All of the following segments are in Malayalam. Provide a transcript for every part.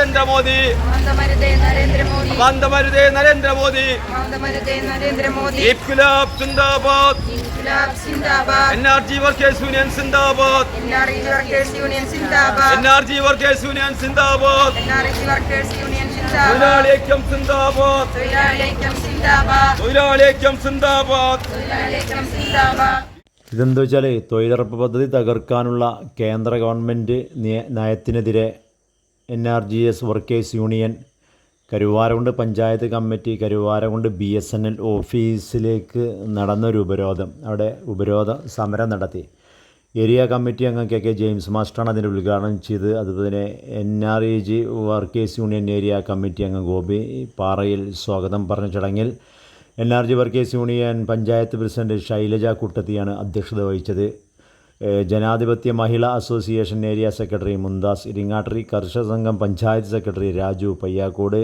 നരേന്ദ്രമോദി. മന്ദമരുതേ നരേന്ദ്രമോദി. ഇൻക്ലാബ് സിന്ദാബാദ്. ഇൻക്ലാബ് സിന്ദാബാദ്. N R G workers union സിന്ദാബാദ്. എൻആർഇ വർക്കേഴ്സ് യൂണിയൻ സിന്ദാബാദ്. N R G workers union സിന്ദാബാദ്. എൻആർഇ വർക്കേഴ്സ് യൂണിയൻ സിന്ദാബാദ്. തൊഴിലാളി ഐക്യം സിന്ദാബാദ്. തൊഴിലാളി ഐക്യം സിന്ദാബാദ്. തൊഴിലാളി ഐക്യം സിന്ദാബാദ്. തൊഴിലാളി ഐക്യം സിന്ദാബാദ്. ഇതെന്താ വെച്ചാൽ തൊഴിലുറപ്പ് പദ്ധതി തകർക്കാനുള്ള കേന്ദ്ര ഗവൺമെന്റ് നിയ- നയത്തിനെതിരെ N R G S workers union Karuvarakundu panchayat committee Karuvarakundu B S N L ഓഫീസിലേക്ക് നടന്നൊരു ഉപരോധം. അവിടെ ഉപരോധ സമരം നടത്തി. ഏരിയ കമ്മിറ്റി അംഗം കെ കെ ജെയിംസ് മാസ്റ്ററാണ് അതിന്റെ ഉദ്ഘാടനം ചെയ്ത്. അതുപോലെ N R E G workers union area committee അംഗം ഗോപി പാറയിൽ സ്വാഗതം പറഞ്ഞ ചടങ്ങിൽ N R G workers union panchayat president Shailaja കുട്ടത്തിയാണ് അധ്യക്ഷത വഹിച്ചത്. ജനാധിപത്യ മഹിളാ association area secretary Mumtaz Iringattiri കർഷക സംഘം പഞ്ചായത്ത് സെക്രട്ടറി രാജു പയ്യാക്കോട്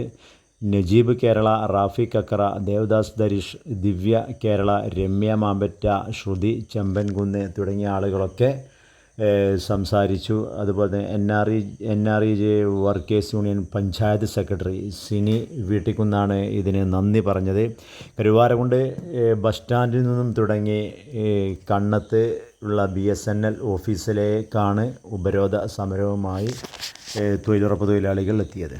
നജീബ് കേരള റാഫി കക്കറ ദേവദാസ് ദരിഷ് ദിവ്യ കേരള രമ്യ മാമ്പറ്റ ശ്രുതി ചെമ്പൻകുന്ന് തുടങ്ങിയ ആളുകളൊക്കെ സംസാരിച്ചു. അതുപോലെ തന്നെ N R E N R E J workers union panchayat secretary Sini വീട്ടിക്കുന്നാണ് ഇതിന് നന്ദി പറഞ്ഞത്. കരുവാരകുണ്ട് ബസ് സ്റ്റാൻഡിൽ നിന്നും തുടങ്ങി കണ്ണത്ത് ഉള്ള ബി എസ് എൻ എൽ ഓഫീസിലേക്കാണ് ഉപരോധ സമരവുമായി തൊഴിലുറപ്പ് തൊഴിലാളികൾ എത്തിയത്.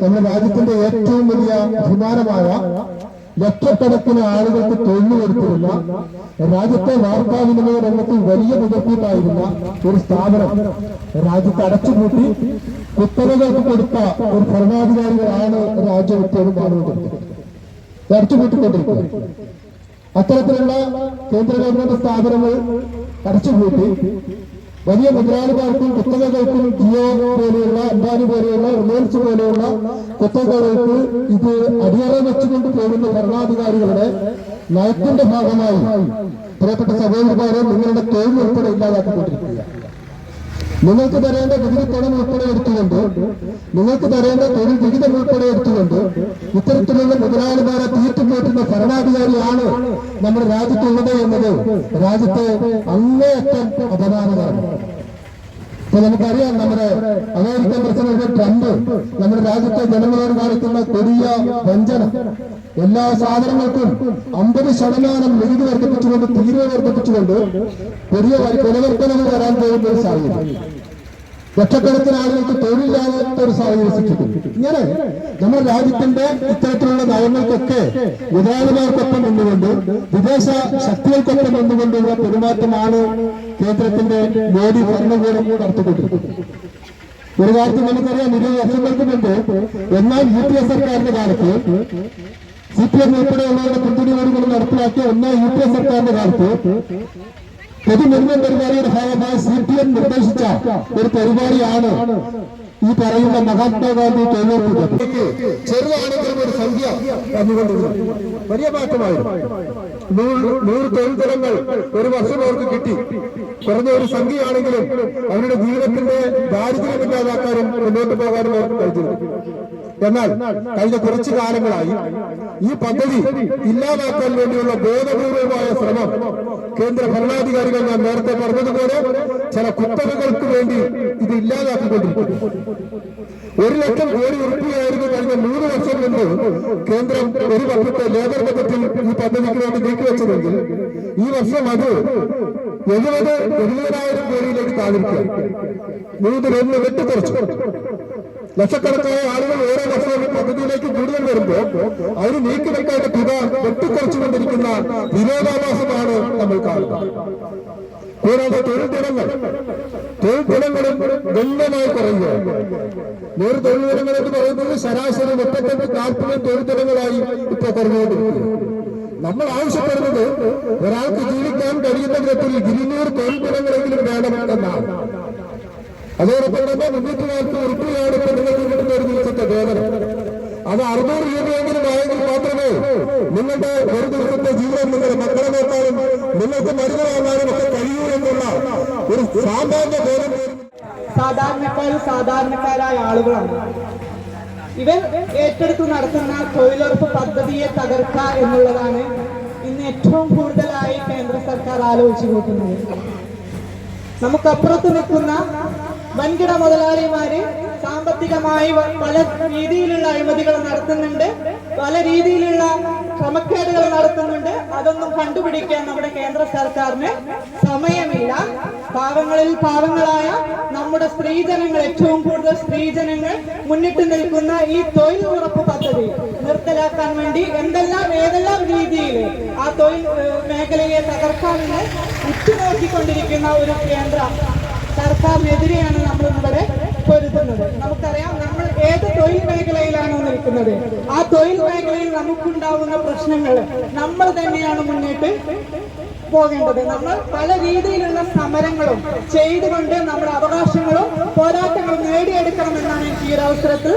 നമ്മുടെ രാജ്യത്തിന്റെ ഏറ്റവും വലിയ അഭിമാനമായ ലക്ഷക്കണക്കിന് ആളുകൾക്ക് തൊഴിൽ കൊടുത്തിരുന്ന രാജ്യത്തെ വാർത്താവിനിമയ രംഗത്ത് വലിയ മുതൽക്കൂട്ടായിരുന്ന ഒരു സ്ഥാപനം. രാജ്യത്തെ അടച്ചുപൂട്ടി കുത്തകകൾക്ക് കൊടുത്ത ഒരു ഭരണാധികാരികളാണ് രാജ്യം ഇപ്പോഴും അടച്ചുപൂട്ടിക്കൊണ്ടിരിക്കുന്നത് അത്തരത്തിലുള്ള കേന്ദ്ര ഗവൺമെന്റ് സ്ഥാപനങ്ങൾ അടച്ചുപൂട്ടി വലിയ മുതലാളിമാർക്കും കുത്തകകൾക്കും ജിയോ പോലെയുള്ള അംബാനി പോലെയുള്ള റിലയൻസ് പോലെയുള്ള കുത്തകകൾക്ക് ഇത് അടിയറ വെച്ചുകൊണ്ട് പോകുന്ന ഭരണാധികാരികളുടെ നയത്തിന്റെ ഭാഗമായി. പ്രിയപ്പെട്ട സഹോദരന്മാരെ നിങ്ങളുടെ തൊഴിൽ ഉൾപ്പെടെ ഇല്ലാതാക്കിക്കൊണ്ടിരിക്കുക നിങ്ങൾക്ക് തരേണ്ട നികുതി പണം ഉൾപ്പെടെ എടുത്തുകൊണ്ട് നിങ്ങൾക്ക് തരേണ്ട തൊഴിൽ വിഹിതം ഉൾപ്പെടെ എടുത്തുകൊണ്ട് ഇത്തരത്തിലുള്ള മുതലാളിമാരെ തീറ്റുപോറ്റുന്ന ഭരണാധികാരിയാണ് നമ്മുടെ രാജ്യത്തുള്ളത് എന്നത് രാജ്യത്തെ അങ്ങേയറ്റം അപമാനമാണ് ഇപ്പൊ നമുക്കറിയാം നമ്മുടെ അമേരിക്കൻ പ്രസിഡന്റ് ട്രംപ് നമ്മുടെ രാജ്യത്തെ ജനങ്ങളോട് കാണിക്കുന്ന കൊടിയ വഞ്ചന. എല്ലാ സാധനങ്ങൾക്കും അമ്പത് ശതമാനം നികുതി വർദ്ധിപ്പിച്ചുകൊണ്ട് തീരുവ വർദ്ധിപ്പിച്ചുകൊണ്ട് കൊടിയ കൊലവർത്തനങ്ങൾ വരാൻ പോകുന്ന ഒരു സാഹചര്യം. ലക്ഷക്കണക്കിന് ആളുകൾക്ക് തൊഴിലില്ലാത്ത ഒരു സാഹചര്യം സൃഷ്ടിക്കും ഇങ്ങനെ നമ്മുടെ രാജ്യത്തിന്റെ ഇത്തരത്തിലുള്ള നയങ്ങൾക്കൊക്കെ മുതലാളിമാർക്കൊപ്പം നിന്നുകൊണ്ട് വിദേശ ശക്തികൾക്കൊപ്പം നിന്നുകൊണ്ടുള്ള പെരുമാറ്റമാണ് കേന്ദ്രത്തിന്റെ മോദി ഭരണകൂടം നടത്തിക്കൊണ്ടിരിക്കുന്നത്. ഒരു കാലത്ത് നമുക്കറിയാം ഇരുപത് വർഷങ്ങൾക്ക് മുമ്പ് എന്നാൽ യു പി എ സർക്കാരിന്റെ കാലത്ത് സി പി എം ഉൾപ്പെടെയുള്ളവരുടെ പിന്തുണയോടുകൂടി നടപ്പിലാക്കിയ ഒന്നാം യു പി എ സർക്കാരിന്റെ കാലത്ത് പൊതുനിർമ്മ പരിപാടിയുടെ ഭാഗമായി സി പി എം നിർദ്ദേശിച്ച ഒരു പരിപാടിയാണ് ഈ പറയുന്ന മഹാത്മാഗാന്ധി തൊഴിലുറപ്പ് ചെറുതാണെങ്കിലും ഒരു സംഖ്യ തന്നുകൊണ്ടിരുന്നത് വലിയ മാറ്റമായിരുന്നു. നൂറ് തൊഴിൽ തലങ്ങൾ ഒരു വർഷം അവർക്ക് കിട്ടി. കുറഞ്ഞ ഒരു സംഖ്യയാണെങ്കിലും അവരുടെ ജീവിതത്തിന്റെ ദാരിദ്ര്യം ഇല്ലാതാക്കാനും മുന്നോട്ട് പോകാനും അവർക്ക് കഴിഞ്ഞിരുന്നു. എന്നാൽ കഴിഞ്ഞ കുറച്ചു കാലങ്ങളായി ഈ പദ്ധതി ഇല്ലാതാക്കാൻ വേണ്ടിയുള്ള ബോധപൂർവമായ ശ്രമം കേന്ദ്ര ഭരണാധികാരികൾ ഞാൻ നേരത്തെ പറഞ്ഞതുപോലെ ചില കുത്തകകൾക്ക് വേണ്ടി ഇത് ഇല്ലാതാക്കിക്കൊണ്ടിരിക്കുന്നു. ഒരു ലക്ഷം കോടി ഉറപ്പിയായിരുന്നു കഴിഞ്ഞ മൂന്ന് വർഷം മുമ്പ് കേന്ദ്രം ഒരു വർഷത്തെ ലേബർ ബജറ്റിൽ ഈ പദ്ധതിക്ക് വേണ്ടി നീക്കിവെച്ചതെങ്കിൽ ഈ വർഷം അത് എഴുപത് എഴുപതിനായിരം കോടിയിലേക്ക് താഴ്ന്നിരിക്കുക മൂന്നിലൊന്ന് വെട്ടിക്കുറച്ചു ലക്ഷക്കണക്കായ ആളുകൾ ഓരോ വർഷവും പദ്ധതിയിലേക്ക് കൂടുതൽ വരുമ്പോൾ അവർ നീക്കി വെക്കേണ്ട തുക വെട്ടിക്കുറച്ചുകൊണ്ടിരിക്കുന്ന വിരോധാഭാസമാണ് നമ്മൾ കാണുന്നത്. കൂടാതെ തൊഴിൽ ദിനങ്ങൾ തൊഴിൽ ദിനങ്ങളും ഗണ്യമായി കുറയുക നൂറ് തൊഴിൽഫലങ്ങൾ എന്ന് പറയുന്നത് ശരാശരി മുപ്പത്തെട്ട് നാൽപ്പത് തൊഴിൽഫലങ്ങളായി ഇപ്പൊ കുറഞ്ഞുകൊണ്ടിരിക്കുന്നു. നമ്മൾ ആവശ്യപ്പെടുന്നത് ഒരാൾക്ക് ജീവിക്കാൻ കഴിയുന്ന വിധത്തിൽ ഇരുന്നൂറ് തൊഴിൽഫലങ്ങളെങ്കിലും വേണം എന്നാണ്. അതോടൊപ്പം തന്നെ മുന്നൂറ്റി നാൽപ്പത് ഉറുപ്പികയാണ് ഇപ്പൊ നിങ്ങൾക്ക് കിട്ടുന്ന ഒരു ദിവസത്തെ വേതനം. അത് അറുന്നൂറ് രൂപയെങ്കിലും ആയെങ്കിൽ മാത്രമേ നിങ്ങളുടെ ഒരു ദിവസത്തെ ഒരു സാമാന്യ പോലും സാധാരണക്കാരും സാധാരണക്കാരായ ആളുകളാണ്. ഇവർ ഏറ്റെടുത്ത് നടത്തുന്ന തൊഴിലുറപ്പ് പദ്ധതിയെ തകർക്കുക എന്നുള്ളതാണ് ഇന്ന് ഏറ്റവും കൂടുതലായി കേന്ദ്ര സർക്കാർ ആലോചിച്ചു കൂട്ടുന്നത് നമുക്കപ്പുറത്ത് നിൽക്കുന്ന വൻകിട മുതലാളിമാര് സാമ്പത്തികമായി പല രീതിയിലുള്ള അഴിമതികൾ നടത്തുന്നുണ്ട്. പല രീതിയിലുള്ള ക്രമക്കേടുകൾ നടത്തുന്നുണ്ട്. അതൊന്നും കണ്ടുപിടിക്കാൻ നമ്മുടെ കേന്ദ്ര സർക്കാരിന് സമയമില്ല. പാവങ്ങളിൽ പാവങ്ങളായ നമ്മുടെ സ്ത്രീജനങ്ങൾ ഏറ്റവും കൂടുതൽ സ്ത്രീജനങ്ങൾ മുന്നിട്ട് നിൽക്കുന്ന ഈ തൊഴിൽ ഉറപ്പ് പദ്ധതി നിർത്തലാക്കാൻ വേണ്ടി എന്തെല്ലാം ഏതെല്ലാം രീതിയിൽ ആ തൊഴിൽ മേഖലയെ തകർക്കാമെന്ന് ഉറ്റുനോക്കിക്കൊണ്ടിരിക്കുന്ന ഒരു കേന്ദ്ര സർക്കാരിനെതിരെയാണ് നമ്മൾ ഇവിടെ പൊരുതുന്നത്. നമുക്കറിയാം തൊഴിൽ മേഖലയിലാണോ നിൽക്കുന്നത്? ആ തൊഴിൽ മേഖലയിൽ നമുക്കുണ്ടാവുന്ന പ്രശ്നങ്ങൾ നമ്മൾ തന്നെയാണ് മുന്നിട്ട് പോകേണ്ടത്. നമ്മൾ പല രീതിയിലുള്ള സമരങ്ങളും ചെയ്തുകൊണ്ട് നമ്മുടെ അവകാശങ്ങളും പോരാട്ടങ്ങളും നേടിയെടുക്കണമെന്നാണ് എനിക്ക് ഈ ഒരു അവസരത്തിൽ